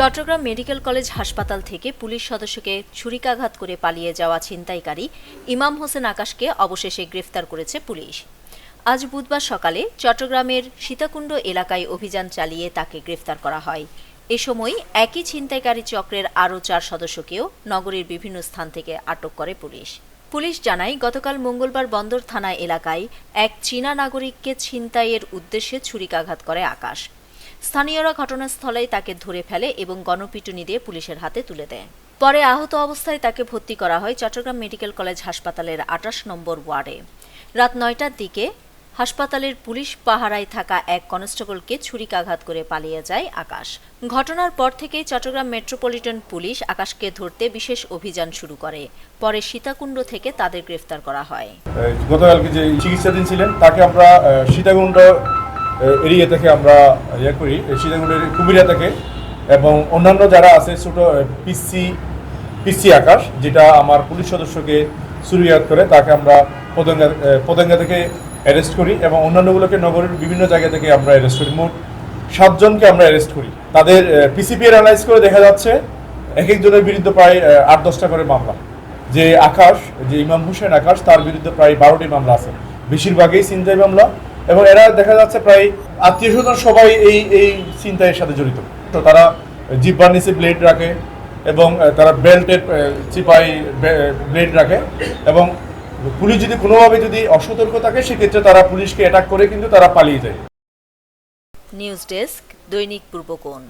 Chittagong medical college হাসপাতাল থেকে police সদস্যকে ছুরিকাঘাত করে পালিয়ে যাওয়া ছিনতাইকারী ইমাম হোসেন আকাশকে অবশেষে গ্রেফতার করেছে পুলিশ। আজ বুধবার সকালে চট্টগ্রামের সীতাকুণ্ড এলাকায় অভিযান চালিয়ে তাকে গ্রেফতার করা হয়। এ সময় একই ছিনতাইকারী চক্রের আরও চার সদস্যকেও নগরীর বিভিন্ন স্থান থেকে আটক করে পুলিশ। পুলিশ জানায়, গতকাল মঙ্গলবার বন্দর থানা এলাকায় এক চীনা নাগরিককে ছিনতাইয়ের উদ্দেশ্যে ছুরিকাঘাত করে আকাশ। স্থানীয়রা ঘটনাস্থলে তাকে ধরে ফেলে এবং গণপিটুনি দিয়ে পুলিশের হাতে তুলে দেয়। পরে আহত অবস্থায় তাকে ভর্তি করা হয় চট্টগ্রাম মেডিকেল কলেজ হাসপাতালের আটাশ নম্বর ওয়ার্ডে। রাত নয়টার দিকে হাসপাতালের পুলিশ পাহারায় থাকা এক কনস্টেবলকে ছুরিকাঘাত করে পালিয়ে যায় আকাশ। ঘটনার পর থেকেই চট্টগ্রাম মেট্রোপলিটন পুলিশ আকাশকে ধরতে বিশেষ অভিযান শুরু করে। পরে সীতাকুণ্ড থেকে তাদের গ্রেফতার করা হয়। গতকালকে যে চিকিৎসাধীন ছিলেন, তাকে আমরা সীতাকুণ্ড এরিয়া থেকে আমরা ইয়ে করি সীতাকুণ্ডের কুমিরা থেকে এবং অন্যান্য যারা আছে, ছোটো পিসি পিসি আকাশ, যেটা আমার পুলিশ সদস্যকে সুরিয়াত করে, তাকে আমরা পদঙ্গা পদঙ্গা থেকে অ্যারেস্ট করি এবং অন্যান্যগুলোকে নগরের বিভিন্ন জায়গা থেকে আমরা অ্যারেস্ট করি। মোট সাতজনকে আমরা অ্যারেস্ট করি। তাদের পিসিপি অ্যানালাইজ করে দেখা যাচ্ছে এক একজনের বিরুদ্ধে প্রায় আট, দশটা করে মামলা। যে আকাশ, যে ইমাম হোসেন আকাশ, তার বিরুদ্ধে প্রায় বারোটি মামলা আছে। বেশিরভাগই চিন্তাই মামলা। এবং এরা দেখা যাচ্ছে প্রায় আত্মীয় স্বজন সবাই এই এই চিন্তা সাথে জড়িত। তো তারা জিব্বার নিচে ব্লেড রাখে এবং তারা বেল্টের চিপাই ব্লেড রাখে এবং পুলিশ যদি কোনোভাবে যদি অসতর্ক থাকে, সেক্ষেত্রে তারা পুলিশকে অ্যাটাক করে কিন্তু তারা পালিয়ে যায়। নিউজ ডেস্ক দৈনিক পূর্বকোণ।